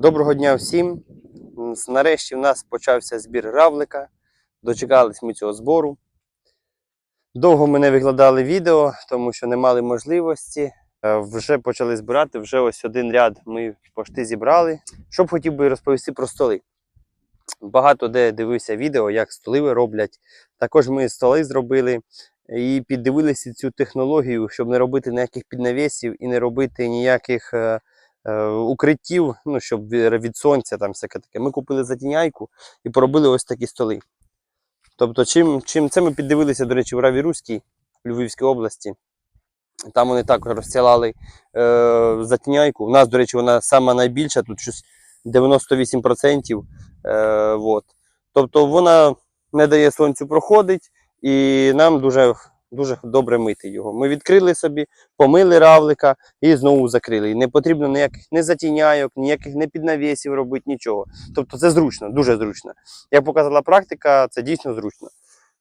Доброго дня всім. Нарешті в нас почався збір равлика. Дочекались ми цього збору. Довго ми не викладали відео, тому що не мали можливості. Е, Вже почали збирати, вже ось один ряд ми пошти зібрали. Що б хотів би розповісти про столи. Багато де дивився відео, як столи роблять. Також ми столи зробили і піддивилися цю технологію, щоб не робити ніяких піднавісів і не робити ніяких е, укриттів, ну, щоб від сонця там всяке таке. Ми купили затіняйку і поробили ось такі столи. Тобто, чим, чим це ми піддивилися, до речі, в Раві Руській, в Львівській області. Там вони також розстілали е, затіняйку. У нас, до речі, вона сама найбільша, тут щось 98%. Е, вот. Тобто вона не дає сонцю проходить, і нам дуже, дуже добре мити його. Ми відкрили собі, помили равлика і знову закрили. І не потрібно ніяких не затіняйок, ніяких не піднавісів робити, нічого. Тобто це зручно, дуже зручно. Як показала практика, це дійсно зручно.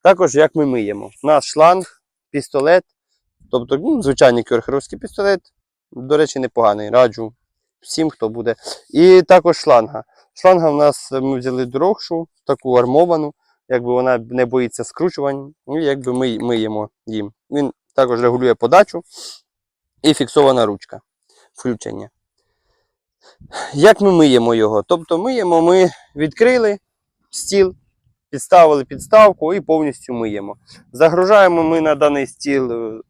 Також як ми миємо. У нас шланг, пістолет, тобто ну, звичайний кюрхеровський пістолет, до речі, непоганий. Раджу всім, хто буде. І також шланга. Шланга в нас ми взяли дорогшу, таку армовану, якби вона не боїться скручувань, і якби ми миємо їм. Він також регулює подачу і фіксована ручка включення. Як ми миємо його? Тобто миємо, ми відкрили стіл, підставили підставку і повністю миємо. Загружаємо ми на даний стіл е,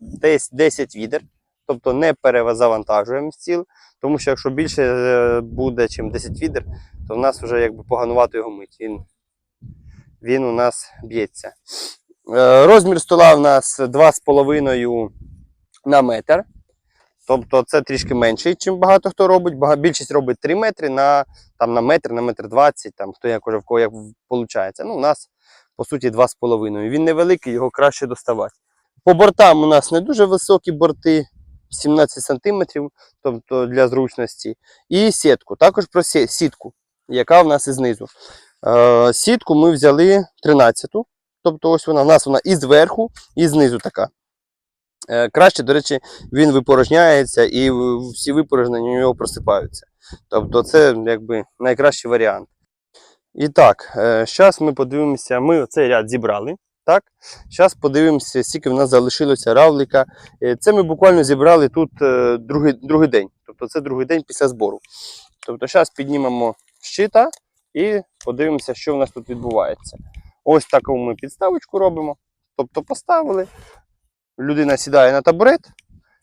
десь 10 відер, тобто не перезавантажуємо стіл, тому що якщо більше е, буде, ніж 10 відер, то в нас вже якби поганувато його мить. Він, він у нас б'ється. Е, Розмір стола у нас 2,5 на метр. Тобто це трішки менший, ніж багато хто робить. Більшість робить 3 метри на, там, на метр, на метр 20, там, хто як уже в кого як виходить. Ну, у нас, по суті, 2,5. Він невеликий, його краще доставати. По бортам у нас не дуже високі борти, 17 см, тобто для зручності. І сітку. Також про сітку, яка в нас і знизу. Е, сітку ми взяли 13-ту. Тобто ось вона, у нас вона і зверху, і знизу така. Е, краще, до речі, він випорожняється і всі випорожнення у нього просипаються. Тобто це якби найкращий варіант. І так, зараз ми подивимося, ми цей ряд зібрали. Так? Зараз подивимося, скільки в нас залишилося равлика. Е, Це ми буквально зібрали тут е, другий, другий день. Тобто це другий день після збору. Тобто зараз піднімемо щита і подивимося, що в нас тут відбувається. Ось таку ми підставочку робимо. Тобто поставили, людина сідає на табурет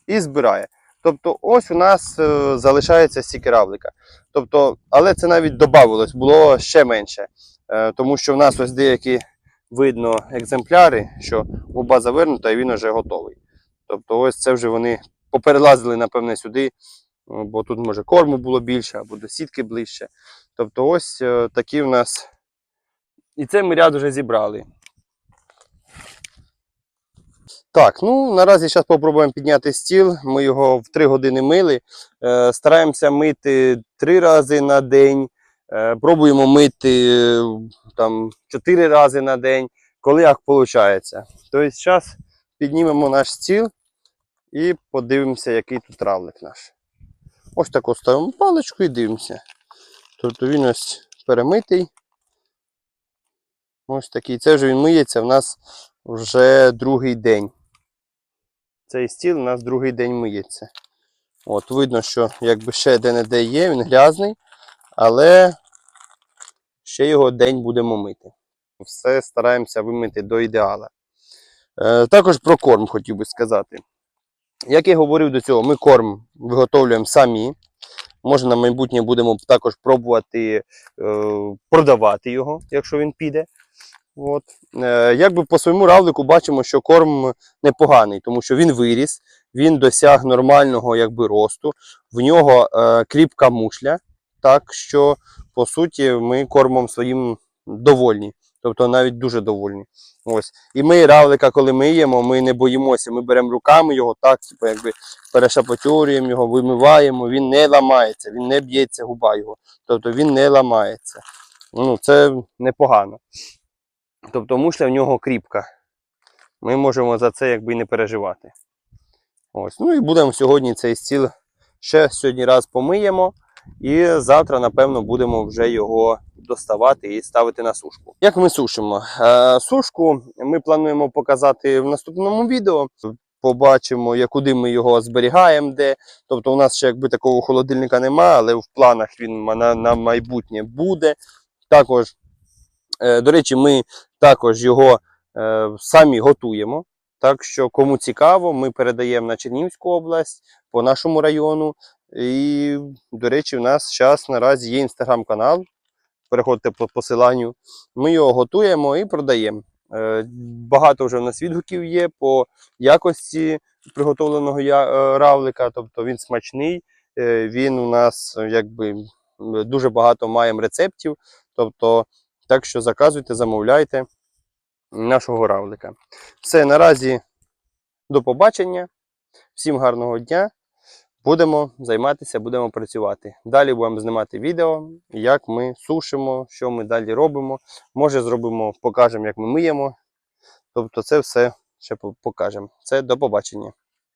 і збирає. Тобто, ось у нас е, залишається стільки равлика. Тобто, але це навіть додавалось, було ще менше. Е, тому що в нас ось деякі видно екземпляри, що губа завернута і він вже готовий. Тобто, ось це вже вони поперелазили, напевне, сюди, бо тут може корму було більше або до сітки ближче. Тобто, ось е, такі в нас. І це ми ряд вже зібрали. Так, ну наразі зараз спробуємо підняти стіл. Ми його в 3 години мили. Е, стараємося мити 3 рази на день. Е, пробуємо мити е, там 4 рази на день, коли як виходить. Тобто зараз піднімемо наш стіл і подивимося, який тут равлик наш. Ось таку ставимо паличку і дивимося. Тобто він ось перемитий. Ось такий. Це вже він миється в нас вже другий день. Цей стіл у нас другий день миється. От, видно, що якби ще де-не-де є, він грязний, але ще його день будемо мити. Все стараємося вимити до ідеала. Е, також про корм хотів би сказати. Як я говорив до цього, ми корм виготовлюємо самі. Може, на майбутнє будемо також пробувати е, продавати його, якщо він піде. От. Е, якби по своєму равлику бачимо, що корм непоганий, тому що він виріс, він досяг нормального якби, росту, в нього е, кріпка мушля, так що по суті ми кормом своїм довольні, тобто навіть дуже довольні. Ось. І ми равлика, коли миємо, ми не боїмося, ми беремо руками його, так, типу, якби перешапотюрюємо його, вимиваємо, він не ламається, він не б'ється губа його, тобто він не ламається. Ну, це непогано. Тобто мушля в нього кріпка. Ми можемо за це якби і не переживати. Ось. Ну і будемо сьогодні цей стіл ще сьогодні раз помиємо І завтра, напевно, будемо вже його доставати і ставити на сушку. Як ми сушимо? Е, сушку ми плануємо показати в наступному відео. Побачимо, куди ми його зберігаємо, де. Тобто, у нас ще якби такого холодильника немає, але в планах він на, на майбутнє буде. Також, е, до речі, ми також його е, самі готуємо. Так що, кому цікаво, ми передаємо на Чернігівську область по нашому району. І, до речі, у нас зараз наразі є інстаграм-канал. Переходьте по посиланню. Ми його готуємо і продаємо. Е, Багато вже в нас відгуків є по якості приготовленого е, равлика. Тобто він смачний. Е, Він у нас якби дуже багато маємо рецептів. Тобто, так що заказуйте, замовляйте нашого равлика. Все, наразі до побачення. Всім гарного дня. Будемо займатися, будемо працювати. Далі будемо знімати відео, як ми сушимо, що ми далі робимо. Може, зробимо, покажемо, як ми миємо. Тобто, це все ще покажемо. Це до побачення.